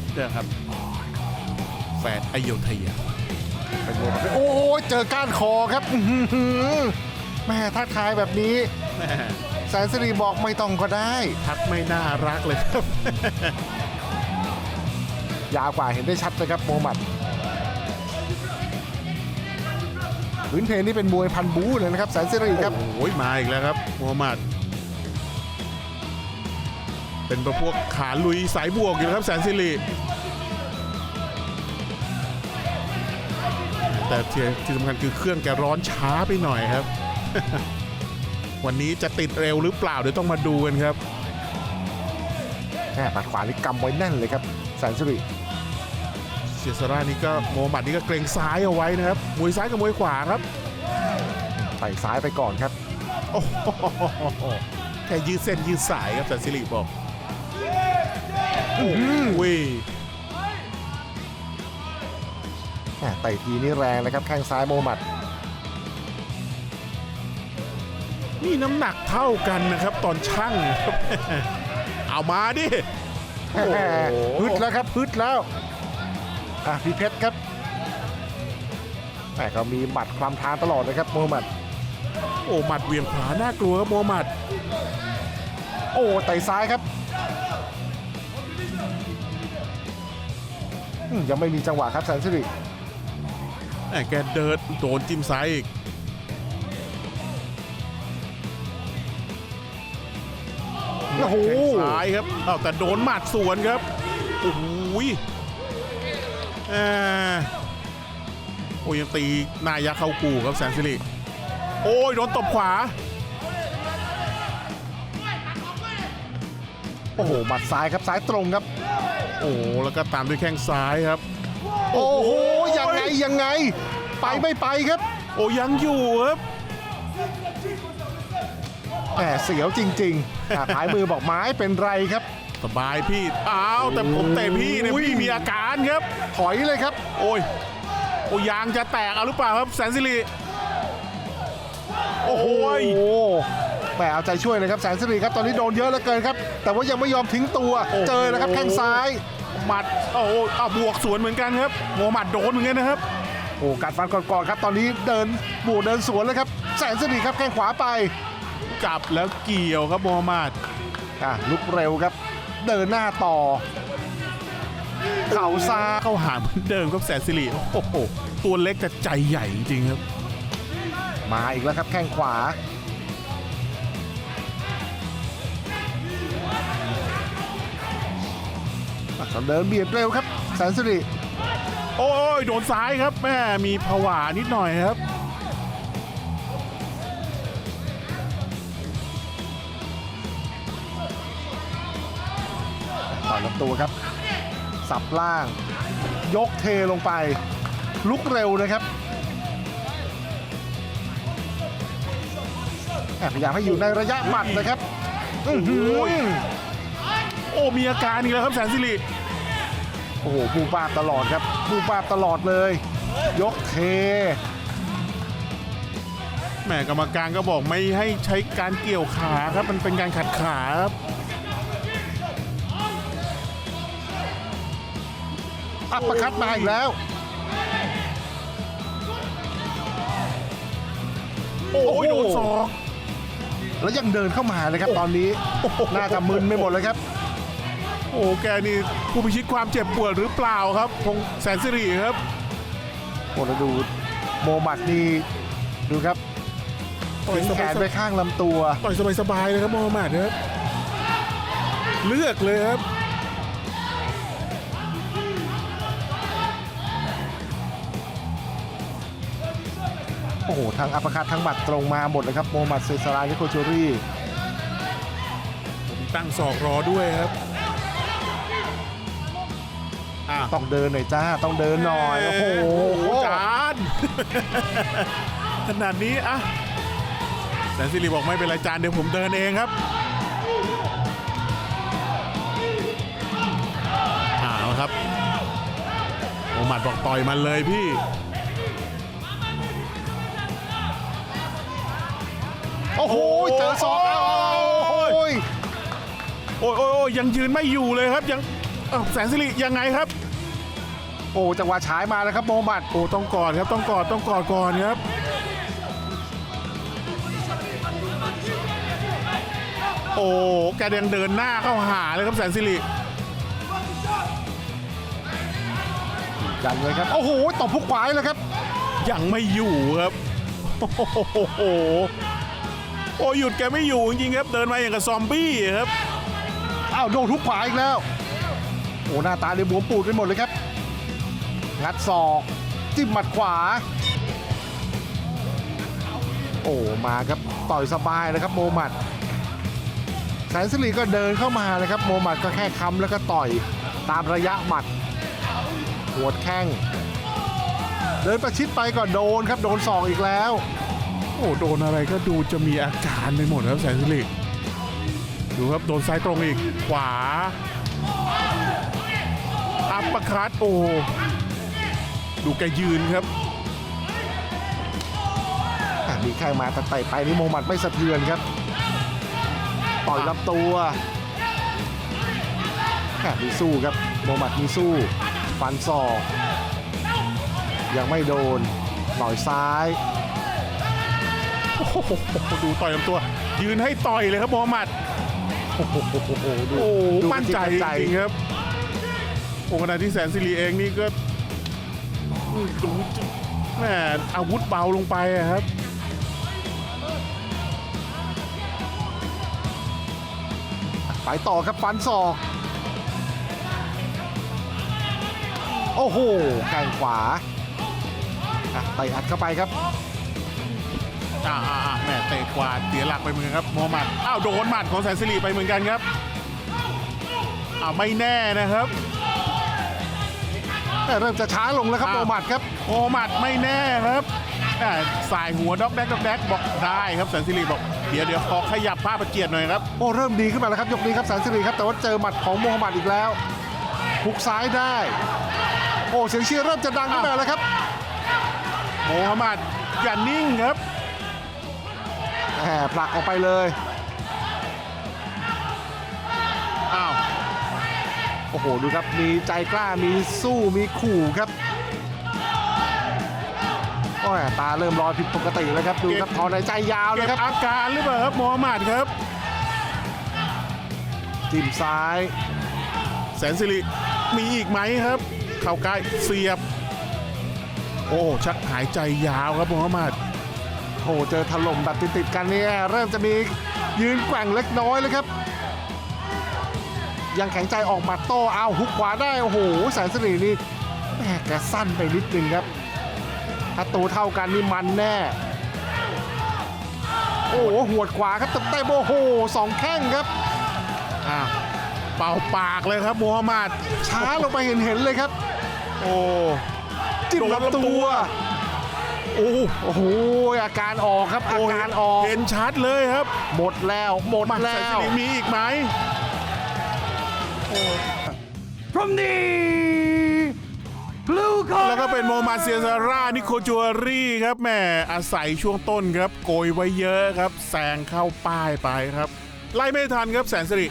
ชรนะครับแฝดอโยธยาเป็นมวยประเภทโอ้ยเจอก้านคอครับอื้อหือแม่ทักทายแบบนี้ แม่แสนสิริบอกไม่ต้องก็ได้ ทักไม่น่ารักเลยครับ ยาวกว่าเห็นได้ชัดนะครับโมฮัมหมัดพื้นเพนี่เป็นมวยพันบู๊เลยนะครับแสนสิริครับ โอ้ยมาอีกแล้วครับมูฮัมหมัด เป็นประพวกขาลุยสายบวกอยู่นะครับแสนสิริแต่ที่ที่สำคัญคือเครื่องแกร้อนช้าไปหน่อยครับ วันนี้จะติดเร็วหรือเปล่าเดี๋ยวต้องมาดูกันครับแม่ปัดขวานี่กำไว้แน่นเลยครับแสนสิริเซียสรานี่ก็โมฮัมหมัดนี่ก็เกรงซ้ายเอาไว้นะครับมวยซ้ายกับมวยขวาครับไต่ซ้ายไปก่อนครับโอ้โหแค่ยืดเส้นยืดสายครับแสนสิริบอก โอ้ยแม่ไต่ทีนี่แรงนะครับ แข้งซ้ายโมฮัมหมัด นี่น้ำหนักเท่ากันนะครับ ตอนช่างครับ เอามาดิโอ้โหฮึดแล้วครับฮึดแล้ว อะพี่เพชรครับแม่ก็มีหมัดความทางตลอดนะครับโมฮัมหมัด โอ้หมัดเหวียงขวาน่ากลัวครับโมฮัมหมัด โอ้ไต่ซ้ายครับ ยังไม่มีจังหวะครับแสนสิริแหม่แกเดินโดนจิ้มซ้ายอีกโอ้โหแข้งซ้ายครับเอาแต่โดนหมัดสวนครับโอ้โหยอ่าโอ้ยยังตีหนายยักษ์เข้ากูครับแสนสิริโอ้ยโดนตบขวา โอ้โหหมัดซ้ายครับซ้ายตรงครับ โอ้โหแล้วก็ตามด้วยแข้งซ้ายครับ โอ้โหยังไงยังไง ไปไม่ไปครับ โอ้ยังอยู่ครับแหมเสียวจริงๆอะผายมือบอกไม้เป็นไรครับ สบายพี่อ้าวแต่ผมเตะพี่เนี่ยอุ้ยพี่มีอาการครับ ถอยเลยครับ โอ้ยโอ้ยางจะแตกเอาหรือเปล่าครับแสนสิริโอ้โหยโอ้แหมเอาใจช่วยเลยครับแสนสิริครับตอนนี้โดนเยอะเหลือเกินครับ แต่ว่ายังไม่ยอมทิ้งตัว เจอแล้วครับแข้งซ้ายหมัดโอ้โหเอาบวกสวนเหมือนกันครับโมหมัดโดนเหมือนกันนะครับโอ้กัดฟันก่อนๆครับ ตอนนี้เดินบวกเดินสวนเลยครับ แสนสิริครับแข้งขวาไปจับแล้วเกี่ยวครับโมหมัดอะลุกเร็วครับ เดินหน้าต่อ เข่าซ้ายเข้าหาเหมือนเดิมครับแสนสิริโอ้โหตัวเล็กแต่ใจใหญ่จริงๆครับ มาอีกแล้วครับแข้งขวา เดินเบียดเร็วครับแสนสิริโอ้ยโดนซ้ายครับแม่มีผวานิดหน่อยครับ ต่อยลำตัวครับ สับล่าง ยกเทลงไป ลุกเร็วนะครับแอบพยายามให้อยู่ในระยะหมัดนะครับอื้อหือโอ้มีอาการอีกแล้วครับแสนสิริ โอ้โหปูปาบตลอดครับปูปาบตลอดเลย ยกเทแหม่กรรมการก็บอกไม่ให้ใช้การเกี่ยวขาครับ มันเป็นการขัดขาครับอัปเปอร์คัดมาอีกแล้ว โอ้ยโดนศอกแล้วยังเดินเข้ามาเลยครับตอนนี้น่าจะมึนไปหมดเลยครับ โอ้แกนี่ผู้พิชิตความเจ็บปวดหรือเปล่าครับพงษ์แสนสิริครับโอ้แล้วดูโมบัตนี่ดูครับต่อยทิ้งสแขบายนไปข้างลำตัว ต่อยสบายๆเลยครับโมฮัมหมัดครับเลือกเลยครับโอ้โหทั้งอัปเปอร์คัดทั้งหมัดตรงมาหมดเลยครับโมฮัมหมัดเซซารานิโคจูรี่ผมตั้งศอกรอด้วยครับ อะ ต้องเดินหน่อยจ้า ต้องเดินหน่อย โอ้โหจานขนาดนี้อะแสนสิริบอกไม่เป็นไรจานเดี๋ยวผมเดินเองครับเอาละครับโอหมัดบอกต่อยมันเลยพี่ โอ้โห เจอศอกแล้วโอ้ยโอ้ยโอ้ยโอ้ยยังยืนไม่อยู่เลยครับยังเอ้าแสนสิริยังไงครับ โอ้จังหวะฉายมาแล้วครับโมฮัมหมัดโอ้ต้องกอดครับต้องกอดต้องกอดก่อนครับโอ้แกยังเดินหน้าเข้าหาเลยครับแสนสิริยันเลยครับ โอ้โหตบพุกขวาเลยครับ ยังไม่อยู่ครับ โอ้โหโอ้หยุดแกไม่อยู่จริงๆครับ เดินมาอย่างกับซอมบี้ครับอ้าวโดนทุกขวาอีกแล้ว โอ้หน้าตาเลยบวมปูดไปหมดเลยครับ งัดศอกจิ้มหมัดขวา โอ้มาครับต่อยสบายเลยครับโมหมัดแสนสิริก็เดินเข้ามาเลยครับ โมหมัดก็แค่ค้ำแล้วก็ต่อยตามระยะหมัด หัวดแข้ง เดินประชิดไปก็โดนครับ โดนศอกอีกแล้ว โอ้โดนอะไรก็ดูจะมีอาการไปหมดครับแสนสิริดูครับโดนซ้ายตรงอีกขวา อัปเปอร์คัตโอ้ดูแกยืนครับอะมีแข้งมาแต่ไต่ไปนี่โมหมัดไม่สะเทือนครับต่อยลำตัวอะมีสู้ครับโมหมัดมีสู้ฟันศอกยังไม่โดนต่อยซ้ายโอ้โหดูต่อยลำตัว ยืนให้ต่อยเลยครับโมฮัมหมัดโอ้โหดูโอ้โหดูมั่นใจกระจจิกกระริงๆครับ โอ้ขณะที่แสนสิริเองนี่ก็อืมดูแหมอาวุธเบาลงไปครับไปต่อครับฟันศอก โอ้โหแข้งขวาอะไปอัดเข้าไปครับอ่าแม่เตะขวาเสียหลักไปเมือครับโมฮัมหมัด อ้าว โดนหมัดของแสนสิริไปเหมือนกันครับอ้าวไม่แน่นะครับ เริ่มจะช้าลงแล้วครับอ้าวโมหมัดครับโมฮัมหมัดไม่แน่ครับแต่สายหัวด็อกแดกด็อกแดกบอกได้ครับแสนสิริบอกเดี๋ยวเดี๋ยวขอขยับผ้าประเกียรติหน่อยครับโอ้เริ่มดีขึ้นมาแล้วครับยกนี้ครับแสนสิริครับแต่ว่าเจอหมัดของโมฮัมหมัดอีกแล้วหุกซ้ายได้ โอ้เสียงเชียร์เริ่มจะดังขึ้นมาแล้วครับโมฮัมหมัดอย่านิ่งครับแหมผลักออกไปเลย โอ้โหดูครับมีใจกล้ามีสู้มีขู่ครับโอ้ยตาเริ่มลอยผิดปกติแล้วครับดูครับถอนหายใจยาวเก็นะบครับอาการหรือเปล่าครับโมฮัมหมัดครับจิ้มซ้าย แสนสิริมีอีกไหมครับ เข่าใกล้เสียบ โอ้ชักหายใจยาวครับโมฮัมหมัดโอ้โหเจอถล่มแบบติดๆกันเนี่ยเริ่มจะมียืนแกว่งเล็กน้อยเลยครับ ยังแข็งใจออกหมาโต้เอาฮุกขวาได้โอ้โหแสนสิรินี่แม่แกสั้นไปนิดนึงครับถ้าตัวเท่ากันนี่มันแน่ โอ้โหหวดขวาครับเต็มๆโอ้โหสองแข้งครับอ้าวเป่าปากเลยครับโมฮัมหมัดช้าลงไปเห็นๆเลยครับ โอ้จิ้มโดนลำลำตัตัววโอ้โอ้โหอาการออกครับอาโอ้การออกเห็นชัดเลยครับ หมดแล้วหมดมาแสแล้นสิวริมีอีกไหม from the blue แล้วก็เป็นโมมาเซียซาร่านิโคจัวรี่ครับแหม่อาศัยช่วงต้นครับ โกยไว้เยอะครับแซงเข้าป้ายไปครับ ไล่ไม่ทันครับแสนสิริ